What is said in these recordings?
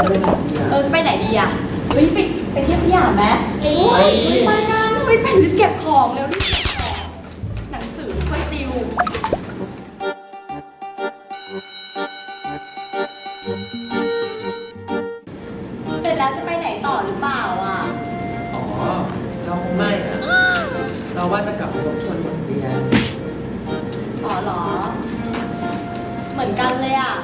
เฮ้ยไปไปเที่ยวสยามไหมโอ้ยไปกันไปไปรีบเก็บของแล้วรีบเก็บของหนังสือค่อยติวเสร็จแล้วจะไปไหนต่อหรือเปล่าอะอ๋อ เราคงไม่อะเราว่าจะกลับไปทบทวนบทเรียนอ๋อเหรอ เหมือนกันเลยอะ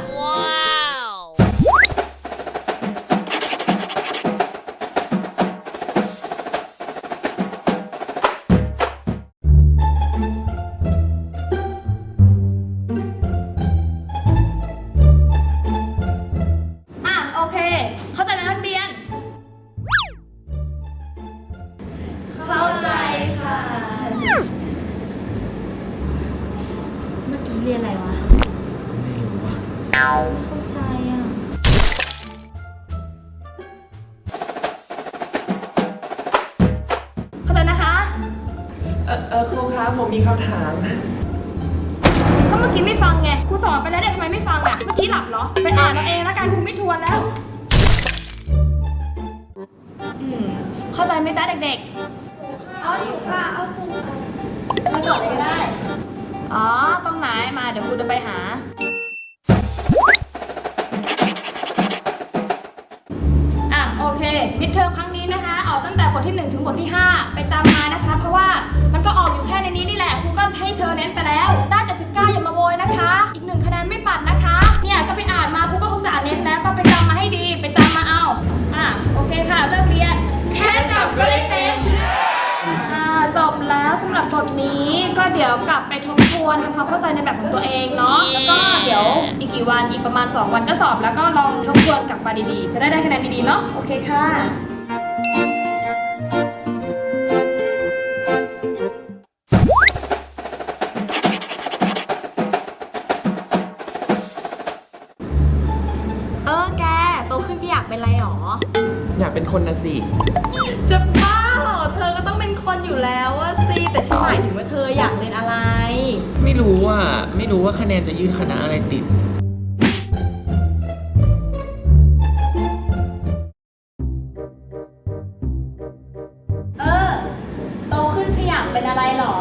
เออเออครูครับผมมีคำถาม ก็เมื่อกี้ไม่ฟังไงครูสอนไปแล้วเนี่ยทำไมไม่ฟังอะ เมื่อกี้หลับเหรอ ไปอ่านเอาเองแล้วกันครูไม่ทวนแล้วอืมเข้าใจไหมจ๊ะเด็กเอาถูกค่ะเอาถูกเอาจอดเลยก็ได้ๆอ๋อตรงไหนมาเดี๋ยวครูจะไปหาอะโอเคมิดเทอมครั้งนี้นะคะออก ตั้งแต่บทที่ 1 ถึงบทที่ 5 ไปจำมานะคะ เพราะว่ามันก็ออกอยู่แค่ในนี้นี่แหละครูก็ให้เธอเน้นไปแล้วได้79อย่ามาโวยนะคะ อีกหนึ่งคะแนนไม่ปัดนะคะ เนี่ยก็ไปอ่านมาครูก็อุตส่าห์เน้นแล้วก็ไปจำมาให้ดีไปจำมาเอาอะโอเคค่ะเริ่มเรียนแค่จับก็ได้เต็มอ่าจบแล้วสำหรับบทนี้ก็เดี๋ยวกลับไปทบทวนทำความเข้าใจในแบบของตัวเองเนาะแล้วก็เดี๋ยวอีกกี่วันอีกประมาณ 2 วันก็สอบ แล้วก็ลองทบทวนกลับมาดีๆ จะได้ได้คะแนนดีๆเนาะโอเคค่ะ เป็นอะไรหรอ อยากเป็นคนนะสิ จะบ้าเหรอ เธอก็ต้องเป็นคนอยู่แล้วอะสิแต่ฉันหมายถึงว่าเธออยากเรียนอะไร ไม่รู้อะไม่รู้ว่าคะแนนจะยื่นคณะอะไรติด เออ โตขึ้นพี่อยากเป็นอะไรหรอ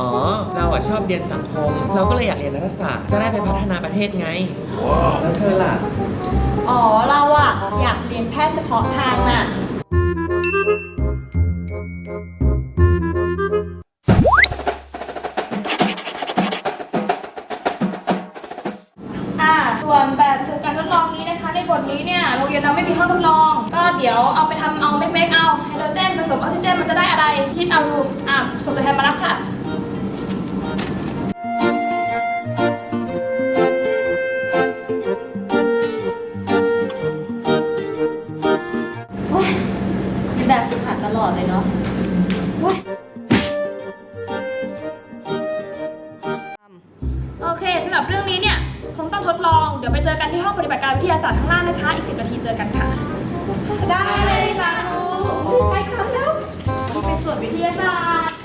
อ๋อ เราอะชอบเรียนสังคม เราก็เลยอยากเรียนรัฐศาสตร์ จะได้ไปพัฒนาประเทศไง แล้วเธอล่ะ อ๋อ เราอะอยากเรียนแพทย์เฉพาะทางน่ะ อ่าส่วนแบบฝึกการทดลองนี้นะคะ ในบทนี้เนี่ยโรงเรียนเราไม่มีห้องทดลอง ก็เดี๋ยวเอาไปทำเอาเมคๆเอาไฮโดรเจนผสมออกซิเจนมันจะได้อะไรคิดเอาดูอะ แบบฝึกหัดตลอดเลยเนาะโอ้ยโอเคสำหรับเรื่องนี้เนี่ยคงต้องทดลองเดี๋ยวไปเจอกันที่ห้องปฏิบัติการวิทยาศาสตร์ข้างล่างนะคะ อีก 10 นาทีเจอกันค่ะ ได้เลยค่ะครูไปครับแล้วนี่เป็นส่วนวิทยาศาสตร์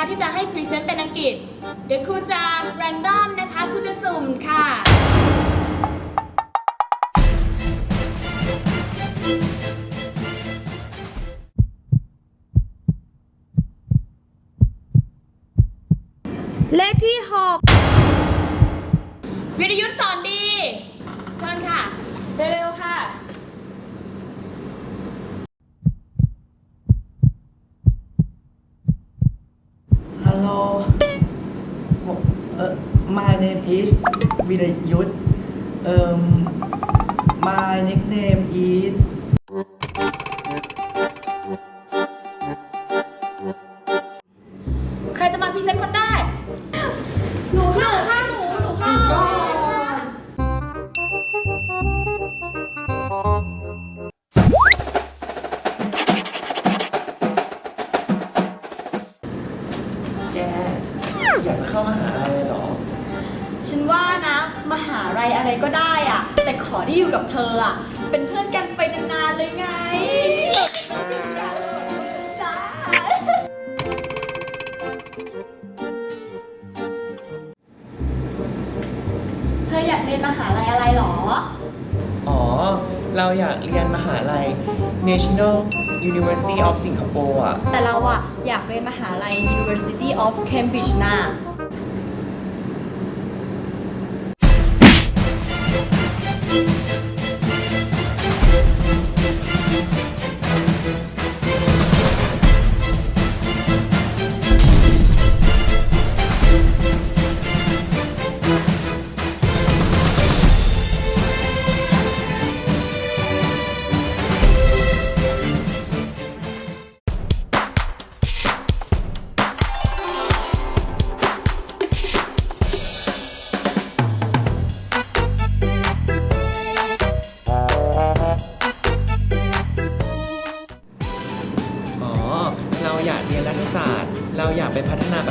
นะคะที่จะให้พรีเซนต์เป็นอังกฤษ เดี๋ยวครูจะ random นะคะครูจะสุ่มค่ะ เลขที่วิรยุทธ์สอนดี เชิญค่ะ เร็วๆค่ะ ฮัลโลเอ่อ my name is วิรยุทธเอ่อ my nickname is ใครจะมาพรีเซนต์คนได้ อยากจะเข้ามหาลัยเหรอ ฉันว่านะมหาลัยอะไรก็ได้อะ แต่ขอที่อยู่กับเธออะ เป็นเพื่อนกันไปนานๆเลยไงเธออยากเรียนมหาลัยอะไรหรอ อ๋อ เราอยากเรียนมหาลัย National University of Singapore อะ แต่เราอะอยากเรียนมหาลัย University of Cambridge นะ